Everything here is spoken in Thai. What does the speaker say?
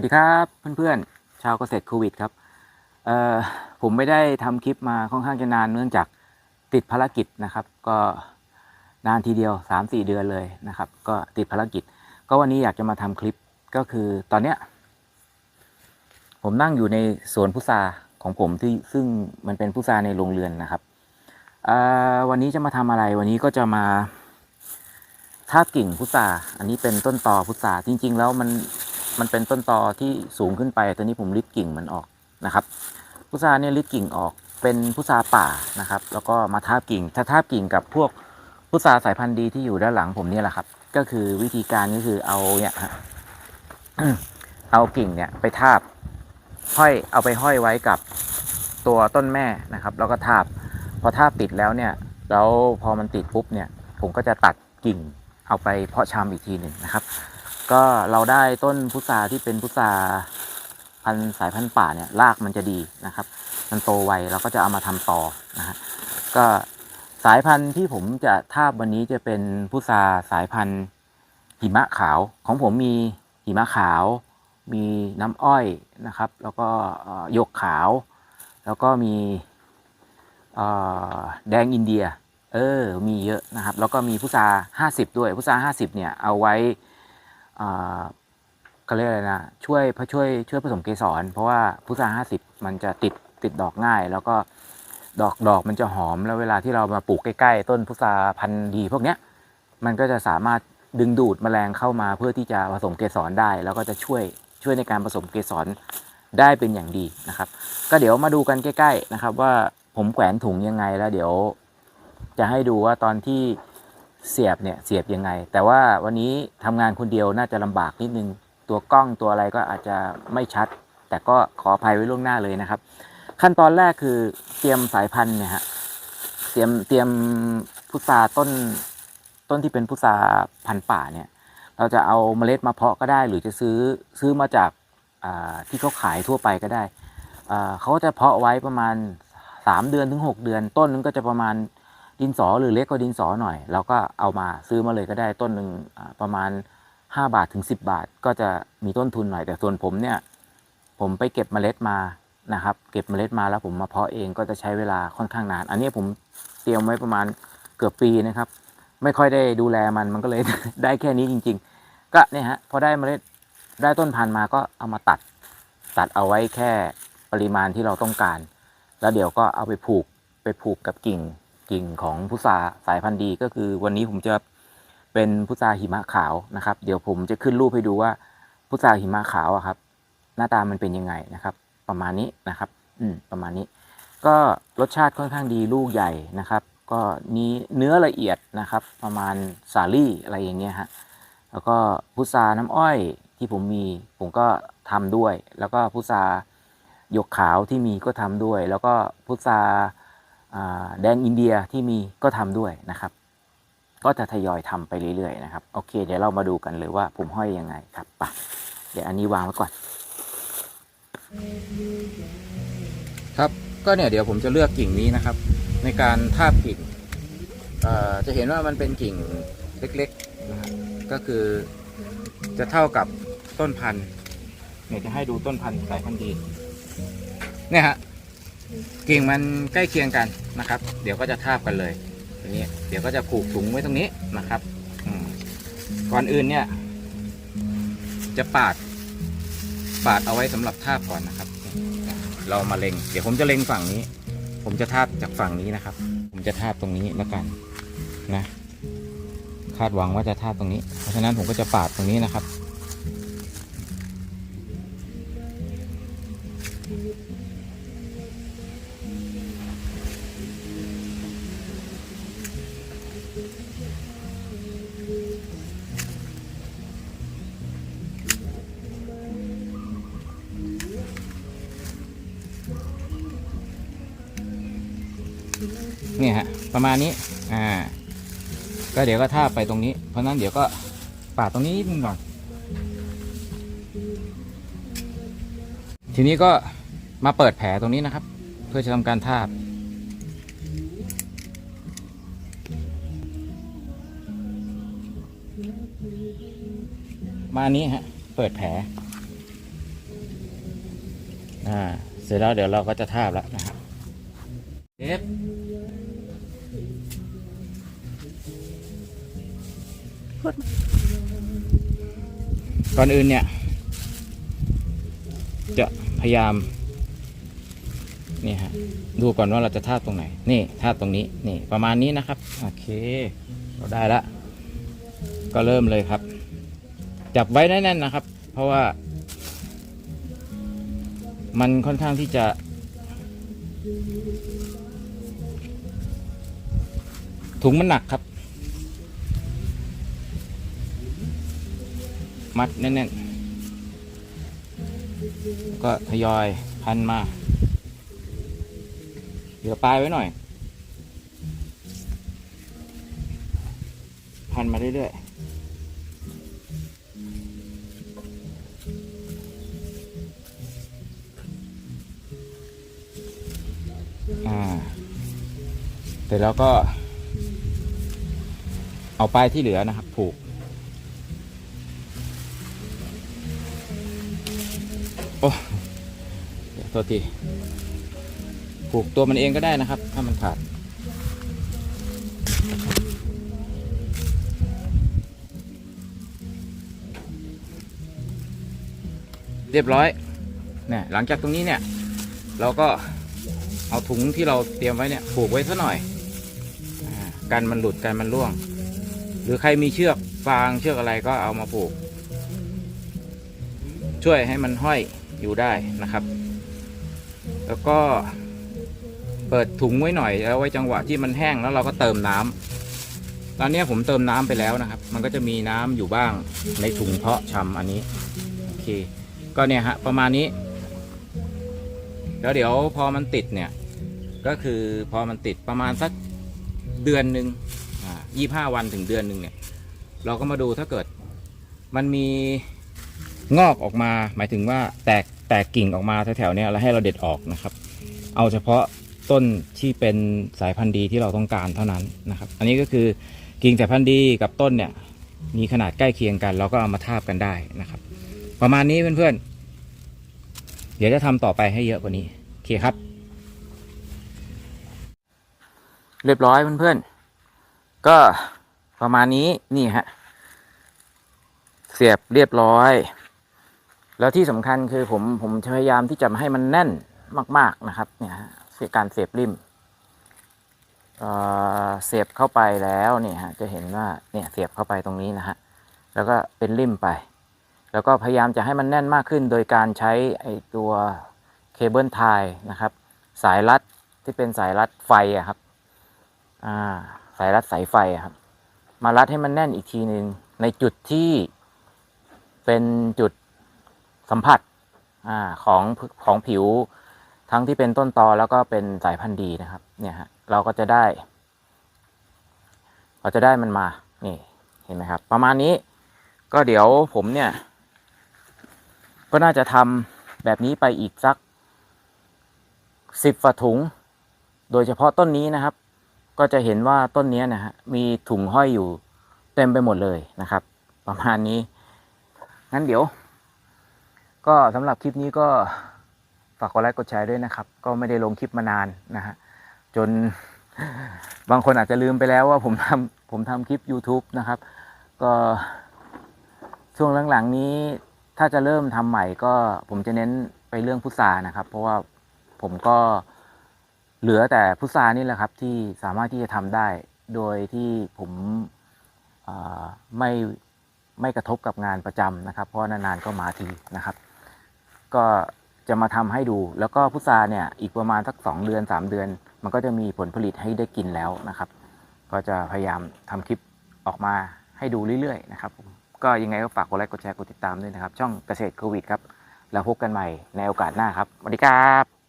วัสดีครับเพื่อนๆ ชาวเกษตรโควิดครับเอ่อผมไม่ได้ทำคลิปมาค่อนข้างจะนานเนื่องจากติดภารกิจนะครับ ก็นานทีเดียว 3-4 เดือนเลยนะครับ ก็ติดภารกิจ ก็วันนี้อยากจะมาทำคลิปก็คือตอนเนี้ยผมนั่งอยู่ในสวนพุทราของผมที่ซึ่งมันเป็นพุทราในโรงเรือนนะครับเอ่อวันนี้จะมาทำอะไรวันนี้ก็จะมาทาบกิ่งพุทราอันนี้เป็นต้นตอพุทราจริง ๆ แล้วมัน มันเป็นต้นตอที่สูงขึ้นไปตอนนี้ผมริดกิ่งมันออกนะครับพุทราเนี่ยริดกิ่งออกเป็นพุทราป่านะครับ แล้วก็มาทาบกิ่ง ถ้าทาบกิ่งกับพวกพุทราสายพันธุ์ดีที่อยู่ด้านหลังผมเนี่ยแหละครับ ก็คือวิธีการก็คือเอาเนี่ยเอากิ่งเนี่ยไปทาบห้อยเอาไปห้อยไว้กับตัวต้นแม่นะครับ แล้วก็ทาบ พอทาบติดแล้วเนี่ยแล้วพอมันติดปุ๊บเนี่ย ผมก็จะตัดกิ่งเอาไปเพาะชำอีกทีหนึ่งนะครับ ก็เราได้ต้นพุทราที่เป็นพุทราพันสายพันธุ์ป่าเนี่ยรากมันจะดีนะครับ มันโตไวเราก็จะเอามาทำต่อนะฮะก็สายพันธุ์ที่ผมจะทาบวันนี้จะเป็นพุทราสายพันธุ์หิมะขาวของผมมีหิมะขาว มีน้ำอ้อยนะครับ แล้วก็ยกขาว แล้วก็มีแดงอินเดีย เออมีเยอะนะครับ แล้วก็มีพุทราห้าสิบด้วยพุทราห้าสิบเนี่ยเอาไว้ เขาเรียกอะไรนะช่วยพช่วยช่วยผสมเกสร เพราะว่าพุทราห้าสิบมันจะติดติดดอกง่าย แล้วก็ดอกดอกมันจะหอมแล้วเวลาที่เรามาปลูกใกล้ ๆ ต้นพุทราพันธุ์ดีพวกเนี้ยมันก็จะสามารถดึงดูดแมลงเข้ามาเพื่อที่จะผสมเกสรได้ แล้วก็จะช่วยช่วยในการผสมเกสรได้เป็นอย่างดีนะครับ ก็เดี๋ยวมาดูกันใกล้ ๆนะครับ ว่าผมแขวนถุงยังไงแล้วเดี๋ยว จะให้ดูว่าตอนที่ เสียบเนี่ยเสียบยังไง แต่ว่าวันนี้ทำงานคนเดียวน่าจะลำบากนิดนึง ตัวกล้องตัวอะไรก็อาจจะไม่ชัด แต่ก็ขออภัยไว้ล่วงหน้าเลยนะครับ ขั้นตอนแรกคือเตรียมสายพันธุ์เนี่ยฮะเตรียมเตรียมพุทราต้นต้นที่เป็นพุทราพันธุ์ป่าเนี่ย เราจะเอาเมล็ดมาเพาะก็ได้ หรือจะซื้อซื้อมาจากที่เขาขายทั่วไปก็ได้เขาจะเพาะไว้ประมาณ 3 เดือนถึง 6 เดือน ต้นนึงก็จะประมาณ ดินสอหรือเล็กกว่าดินสอหน่อย เราก็เอามาซื้อมาเลยก็ได้ต้นหนึ่งประมาณ 5 บาทถึง 10 บาท ก็จะมีต้นทุนหน่อยแต่ส่วนผมเนี่ย ผมไปเก็บเมล็ดมานะครับ เก็บเมล็ดมาแล้วผมมาเพาะเองก็จะใช้เวลาค่อนข้างนาน อันนี้ผมเตรียมไว้ประมาณเกือบปีนะครับ ไม่ค่อยได้ดูแลมันมันก็เลย ได้แค่นี้จริง ๆ ก็เนี่ยฮะพอได้เมล็ดได้ต้นพันธุ์มาก็เอามาตัด ตัดเอาไว้แค่ปริมาณที่เราต้องการ แล้วเดี๋ยวก็เอาไปผูกไปผูกกับกิ่ง กิ่งของพุทราสายพันธุ์ดีก็คือวันนี้ผมจะเป็นพุทราหิมะขาวนะครับ เดี๋ยวผมจะขึ้นรูปให้ดูว่าพุทราหิมะขาวอะครับ หน้าตามันเป็นยังไงนะครับ ประมาณนี้นะครับ อืมประมาณนี้ ก็รสชาติค่อนข้างดีลูกใหญ่นะครับ ก็มีเนื้อละเอียดนะครับ ประมาณสาลี่อะไรอย่างเงี้ยฮะแล้วก็พุทราน้ำอ้อยที่ผมมีผมก็ทำด้วย แล้วก็พุทราหยกขาวที่มีก็ทำด้วย แล้วก็พุทรา แดงอินเดียที่มีก็ทำด้วยนะครับ ก็จะทยอยทำไปเรื่อยๆนะครับโอเค เดี๋ยวเรามาดูกันเลยว่าผมห้อยยังไงครับไปเดี๋ยวอันนี้วางไว้ก่อน ครับก็เนี่ยเดี๋ยวผมจะเลือกกิ่งนี้นะครับ ในการทาบกิ่งจะเห็นว่ามันเป็นกิ่งเล็กๆนะฮะก็คือจะเท่ากับต้นพันธุ์เนี่ยจะให้ดูต้นพันธุ์สายพันธุ์ดีเนี่ยฮะ กิ่งมันใกล้เคียงกันนะครับ เดี๋ยวก็จะทาบกันเลยทีนี้เดี๋ยวก็จะผูกถุงไว้ตรงนี้นะครับก่อนอื่นเนี่ย จะปาด ปาดเอาไว้สำหรับทาบก่อนนะครับ เรามาเล็ง เดี๋ยวผมจะเล็งฝั่งนี้ ผมจะทาบจากฝั่งนี้นะครับ ผมจะทาบตรงนี้แล้วกันนะคาดหวังว่าจะทาบตรงนี้ เพราะฉะนั้นผมก็จะปาดตรงนี้นะครับ เนี่ยฮะประมาณนี้อ่า ก็เดี๋ยวก็ทาไปตรงนี้ เพราะนั้นเดี๋ยวก็ปาดตรงนี้นิดนึงก่อน ทีนี้ก็มาเปิดแผลตรงนี้นะครับ เพื่อจะทำการทาบมานนี้ฮะ เปิดแผล อ่า เสร็จแล้วเดี๋ยวเราก็จะทาบแล้วนะครับเอฟ ก่อนอื่นเนี่ย จะพยายามนี่ฮะดูก่อนว่าเราจะทาตรงไหน นี่ทาตรงนี้นี่ประมาณนี้นะครับ โอเค เราได้ละ ก็เริ่มเลยครับ จับไว้แน่นๆนะครับ เพราะว่า มันค่อนข้างที่จะถุงมันหนักครับ มัดแน่นๆ ก็ทยอยพันมา เหลือปลายไว้หน่อย พันมาเรื่อยๆอ่าเสร็จแล้วก็ เอาปลายที่เหลือนะครับ ผูก โอ้เดี๋ยวโทษทีผูกตัวมันเองก็ได้นะครับ ถ้ามันขาด เรียบร้อยเนี่ยหลังจากตรงนี้เนี่ย เราก็เอาถุงที่เราเตรียมไว้เนี่ยผูกไว้ซะหน่อยอากันมันหลุดกันมันร่วง หรือใครมีเชือกฟางเชือกอะไรก็เอามาผูก ช่วยให้มันห้อย อยู่ได้นะครับ แล้วก็เปิดถุงไว้หน่อยแล้วไว้จังหวะที่มันแห้งแล้วเราก็เติมน้ำตอนนี้ผมเติมน้ำไปแล้วนะครับ มันก็จะมีน้ำอยู่บ้างในถุงเพาะชำอันนี้โอเค ก็เนี่ยฮะประมาณนี้ แล้วเดี๋ยวพอมันติดเนี่ย ก็คือพอมันติดประมาณสักเดือนหนึ่งอ่ายี่ห้าวันถึงเดือนหนึ่งเนี่ย เราก็มาดูถ้าเกิดมันมี งอกออกมา หมายถึงว่าแตกแตกกิ่งออกมาแถวๆนี้แล้วให้เราเด็ดออกนะครับ เอาเฉพาะต้นที่เป็นสายพันธุ์ดีที่เราต้องการเท่านั้นนะครับ อันนี้ก็คือกิ่งสายพันธุ์ดีกับต้นเนี่ยมีขนาดใกล้เคียงกัน เราก็เอามาทาบกันได้นะครับ ประมาณนี้เพื่อนๆ เดี๋ยวจะทำต่อไปให้เยอะกว่านี้โอเคครับ เรียบร้อยเพื่อนๆ ก็ประมาณนี้นี่ฮะเสียบเรียบร้อย แล้วที่สำคัญคือผมผมพยายามที่จะให้มันแน่นมาก ๆนะครับ เนี่ยเสียการเสียบริมเสียบเข้าไปแล้วเนี่ยฮะจะเห็นว่าเนี่ยเสียบเข้าไปตรงนี้นะฮะแล้วก็เป็นริมไป แล้วก็พยายามจะให้มันแน่นมากขึ้น โดยการใช้ไอตัวเคเบิลไทยนะครับ สายรัดที่เป็นสายรัดไฟอะครับอ่าสายรัดสายไฟครับ มารัดให้มันแน่นอีกทีหนึ่งในจุดที่เป็นจุด สัมผัสอของของผิวทั้งที่เป็นต้นตอแล้วก็เป็นสายพันธุ์ดีนะครับ เนี่ยฮะเราก็จะได้ เราจะได้มันมา นี่เห็นไหมครับ ประมาณนี้ก็เดี๋ยวผมเนี่ย ก็น่าจะทำแบบนี้ไปอีกสักสิบฝาถุง โดยเฉพาะต้นนี้นะครับ ก็จะเห็นว่าต้นนี้นะฮะมีถุงห้อยอยู่เต็มไปหมดเลยนะครับ ประมาณนี้ งั้นเดี๋ยว ก็สำหรับคลิปนี้ก็ฝากกดไลค์กดแชร์ด้วยนะครับ ก็ไม่ได้ลงคลิปมานานนะฮะจนบางคนอาจจะลืมไปแล้วว่าผมทำผมทำคลิป YouTube นะครับ ก็ช่วงหลังๆนี้ถ้าจะเริ่มทำใหม่ก็ผมจะเน้นไปเรื่องพุทรานะครับ เพราะว่าผมก็เหลือแต่พุทรานี่แหละครับที่สามารถที่จะทำได้ โดยที่ผมไม่ไม่กระทบกับงานประจำนะครับ เพราะนานๆก็มาทีนะครับ ก็จะมาทำให้ดู แล้วก็พุทราเนี่ยอีกประมาณสักสองเดือนสามเดือน มันก็จะมีผลผลิตให้ได้กินแล้วนะครับ ก็จะพยายามทำคลิปออกมาให้ดูเรื่อยๆนะครับก็ยังไงก็ฝากกดไลค์กดแชร์กดติดตามด้วยนะครับ ช่องเกษตรโควิดครับ แล้วพบกันใหม่ในโอกาสหน้าครับสวัสดีครับ